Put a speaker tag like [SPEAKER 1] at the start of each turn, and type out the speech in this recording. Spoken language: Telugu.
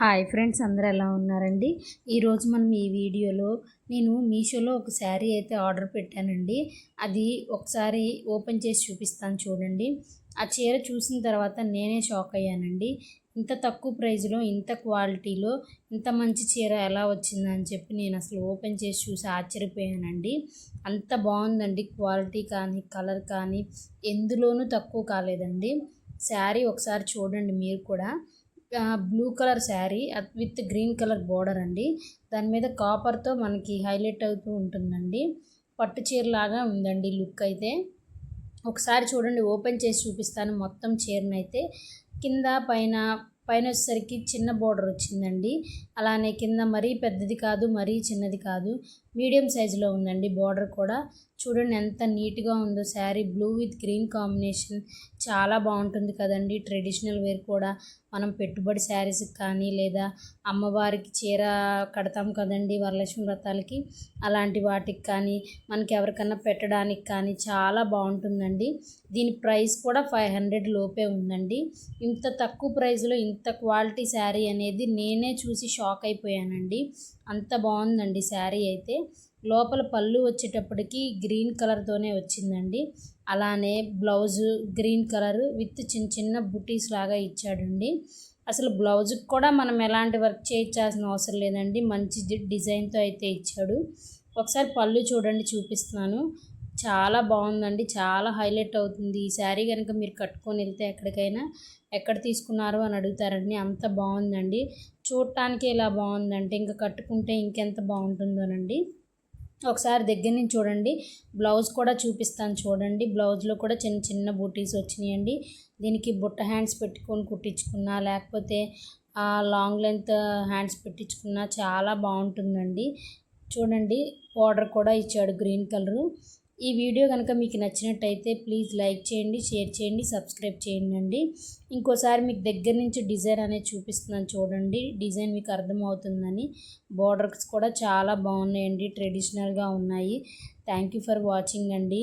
[SPEAKER 1] హాయ్ ఫ్రెండ్స్ అందరూ ఎలా ఉన్నారండి? ఈరోజు మనం ఈ వీడియోలో నేను మీషోలో ఒక శారీ అయితే ఆర్డర్ పెట్టానండి. అది ఒకసారి ఓపెన్ చేసి చూపిస్తాను చూడండి. ఆ చీర చూసిన తర్వాత నేనే షాక్ అయ్యానండి. ఇంత తక్కువ ప్రైజ్లో ఇంత క్వాలిటీలో ఇంత మంచి చీర ఎలా వచ్చిందని చెప్పి నేను అసలు ఓపెన్ చేసి చూసి ఆశ్చర్యపోయానండి. అంత బాగుందండి క్వాలిటీ కానీ కలర్ కానీ ఎందులోనూ తక్కువ కాలేదండి. శారీ ఒకసారి చూడండి మీరు కూడా. Blue colour sari with green colour border అండి. దాని మీద కాపర్తో మనకి హైలైట్ అవుతూ ఉంటుందండి. పట్టు చీరలాగా ఉందండి లుక్ అయితే. ఒకసారి చూడండి ఓపెన్ చేసి చూపిస్తాను మొత్తం చీరనైతే. కింద పైన పైన వచ్చేసరికి చిన్న బోర్డర్ వచ్చిందండి. అలానే కింద మరీ పెద్దది కాదు మరీ చిన్నది కాదు. మీడియం సైజులో ఉందండి బోర్డర్ కూడా. చూడండి ఎంత నీట్గా ఉందో sari blue with green combination చాలా బాగుంటుంది కదండి. ట్రెడిషనల్ వేర్ కూడా మనం పెట్టుబడి శారీస్కి కానీ లేదా అమ్మవారికి చీర కడతాం కదండి వరలక్ష్మి వ్రతాలకి. అలాంటి వాటికి కానీ మనకి ఎవరికన్నా పెట్టడానికి కానీ చాలా బాగుంటుందండి. దీని ప్రైస్ కూడా ఫైవ్ హండ్రెడ్ లోపే ఉందండి. ఇంత తక్కువ ప్రైస్లో ఇంత క్వాలిటీ శారీ అనేది నేనే చూసి షాక్ అయిపోయానండి. అంత బాగుందండి శారీ అయితే. లోపల పళ్ళు వచ్చేటప్పటికి గ్రీన్ కలర్తోనే వచ్చిందండి. అలానే బ్లౌజు గ్రీన్ కలర్ విత్ చిన్న చిన్న బుటీస్ లాగా ఇచ్చాడండి. అసలు బ్లౌజ్కి కూడా మనం ఎలాంటి వర్క్ చేయించాల్సిన అవసరం లేదండి. మంచి డిజైన్తో అయితే ఇచ్చాడు. ఒకసారి పళ్ళు చూడండి చూపిస్తున్నాను. చాలా బాగుందండి. చాలా హైలైట్ అవుతుంది. ఈ శారీ కనుక మీరు కట్టుకొని వెళ్తే ఎక్కడికైనా ఎక్కడ తీసుకున్నారు అని అడుగుతారండి. అంత బాగుందండి. చూడటానికి ఇలా బాగుందంటే ఇంకా కట్టుకుంటే ఇంకెంత బాగుంటుందోనండి. ఒకసారి దగ్గర నుంచి చూడండి. బ్లౌజ్ కూడా చూపిస్తాను చూడండి. బ్లౌజ్లో కూడా చిన్న చిన్న బూటీస్ వచ్చినాయండి. దీనికి బుట్ట హ్యాండ్స్ పెట్టుకొని కుట్టించుకున్నా లేకపోతే లాంగ్ లెంత్ హ్యాండ్స్ పెట్టించుకున్నా చాలా బాగుంటుందండి. చూడండి. బార్డర్ కూడా ఇచ్చాడు గ్రీన్ కలరు. ఈ వీడియో కనుక మీకు నచ్చినట్టయితే ప్లీజ్ లైక్ చేయండి షేర్ చేయండి సబ్స్క్రైబ్ చేయండి అండి ఇంకోసారి మీకు దగ్గర నుంచి డిజైన్ అనేది చూపిస్తున్నాను చూడండి. డిజైన్ మీకు అర్థమవుతుందని. బార్డర్స్ కూడా చాలా బాగున్నాయండి ట్రెడిషనల్గా ఉన్నాయి. థ్యాంక్ యూ ఫర్ వాచింగ్ అండి.